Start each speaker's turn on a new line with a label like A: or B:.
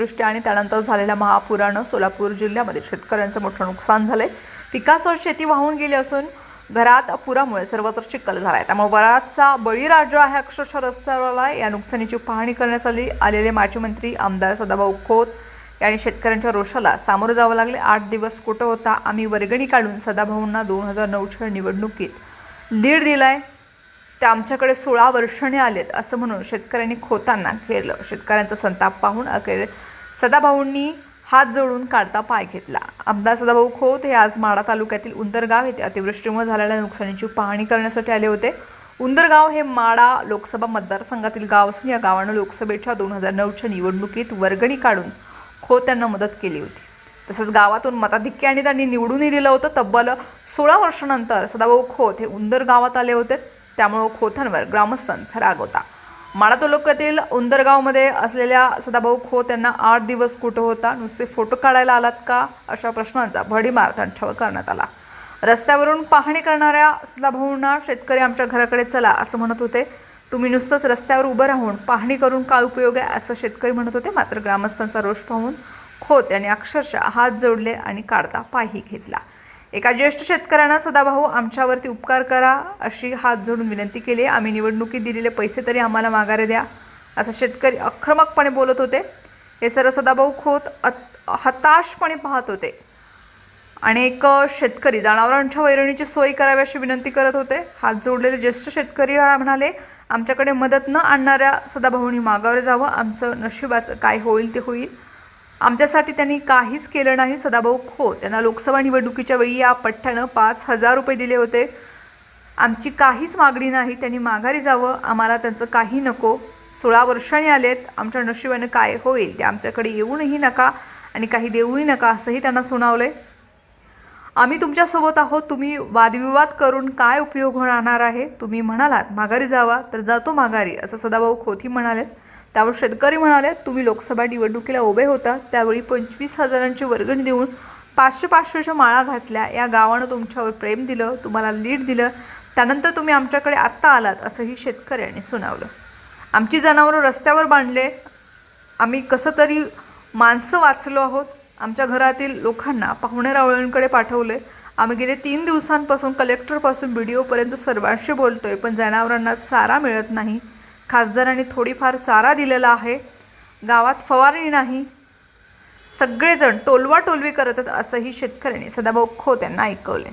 A: अतिवृष्टी आणि त्यानंतर झालेल्या महापुरानं सोलापूर जिल्ह्यामध्ये शेतकऱ्यांचं मोठं नुकसान झालं आहे पिकासह शेती वाहून गेली असून घरात पुरामुळे सर्वत्र चिखल आहे त्यामुळे बराचसा बळीराजा आहे अक्षरशः रस्त्यावर या नुकसानीची पाहणी करण्यासाठी आलेले माजी मंत्री आमदार सदाभाऊ खोत यांनी शेतकऱ्यांच्या रोषाला सामोरं जावं लागले. आठ दिवस कुठं होता आम्ही वर्गणी काढून सदाभाऊंना दोन हजार नऊच्या निवडणुकीत लीड दिलाय. ते आमच्याकडे सोळा वर्षांनी आलेत असं म्हणून शेतकऱ्यांनी खोतांना घेरलं. शेतकऱ्यांचा संताप पाहून अखेर सदाभाऊंनी हात जोडून काढता पाय घेतला. आमदार सदाभाऊ खोत हे आज माडा तालुक्यातील उंदरगाव येथे अतिवृष्टीमुळे झालेल्या नुकसानीची पाहणी करण्यासाठी आले होते. उंदरगाव हे माडा लोकसभा मतदारसंघातील गाव असून या गावानं लोकसभेच्या दोन हजार नऊच्या निवडणुकीत वर्गणी काढून खोत यांना मदत केली होती. तसंच गावातून मताधिक्याने त्यांनी निवडूनही दिलं होतं. तब्बल सोळा वर्षानंतर सदाभाऊ खोत हे उंदर गावात आले होते. त्यामुळं खोतांवर ग्रामस्थांचा राग होता. माडा तालुक्यातील उंदरगावमध्ये असलेल्या सदाभाऊ खोत यांना आठ दिवस कुठं होता? नुसते फोटो काढायला आलात का? अशा प्रश्नांचा भडीमार त्यांच्यावर करण्यात आला. रस्त्यावरून पाहणी करणाऱ्या सदाभाऊंना शेतकरी आमच्या घराकडे चला असं म्हणत होते. तुम्ही नुसतंच रस्त्यावर उभं राहून पाहणी करून काय उपयोग आहे असं शेतकरी म्हणत होते. मात्र ग्रामस्थांचा रोष पाहून खोत यांनी अक्षरशः हात जोडले आणि काढता पायही घेतला. एका ज्येष्ठ शेतकऱ्यांना सदाभाऊ आमच्यावरती उपकार करा अशी हात जोडून विनंती केली. आम्ही निवडणुकीत दिलेले पैसे तरी आम्हाला माघारे द्या असं शेतकरी आक्रमकपणे बोलत होते. हे सर्व सदाभाऊ खोत अत- हताशपणे पाहत होते. आणि एक शेतकरी जनावरांच्या वैरणीची सोय करावी अशी विनंती करत होते. हात जोडलेले ज्येष्ठ शेतकरी म्हणाले आमच्याकडे मदत न आणणाऱ्या सदाभाऊंनी मागावर जावं. आमचं नशिबाचं काय होईल ते होईल. आमच्यासाठी त्यांनी काहीच केलं नाही. सदाभाऊ खो त्यांना लोकसभा निवडणुकीच्या वेळी या पठ्ठ्यानं पाच हजार रुपये दिले होते. आमची काहीच मागणी नाही. त्यांनी माघारी जावं. आम्हाला त्यांचं काही नको. सोळा वर्षांनी आलेत. आमच्या नशिबानं काय होईल ते आमच्याकडे येऊनही नका आणि काही देऊही नका असंही त्यांना सुनावलं आहे आम्ही तुमच्यासोबत आहोत. तुम्ही वादविवाद करून काय उपयोग होणार आहे? तुम्ही म्हणालात माघारी जावा. तर जातो माघारी असं सदाभाऊ खोती म्हणालेत. त्यावर शेतकरी म्हणाले तुम्ही लोकसभा निवडणुकीला उभे होता त्यावेळी पंचवीस हजारांची वर्गणी देऊन पाचशे पाचशेच्या माळा घातल्या. या गावानं तुमच्यावर प्रेम दिलं तुम्हाला लीड दिलं. त्यानंतर तुम्ही आमच्याकडे आत्ता आलात असंही शेतकऱ्यांनी सुनावलं. आमची जनावरं रस्त्यावर बांधले. आम्ही कसं तरी माणसं वाचलो आहोत. आमच्या घरातील लोकांना पाहुणे रावळ्यांकडे पाठवले. आम्ही गेले तीन दिवसांपासून कलेक्टरपासून बी डी ओपर्यंत सर्वांशी बोलतोय पण जनावरांना चारा मिळत नाही. खासदारांनी थोडीफार चारा दिलेला आहे. गावात फवारणी नाही. सगळेजण टोलवा टोलवी करत आहेत असंही शेतकऱ्यांनी सदाभाऊ खोत यांना ऐकवले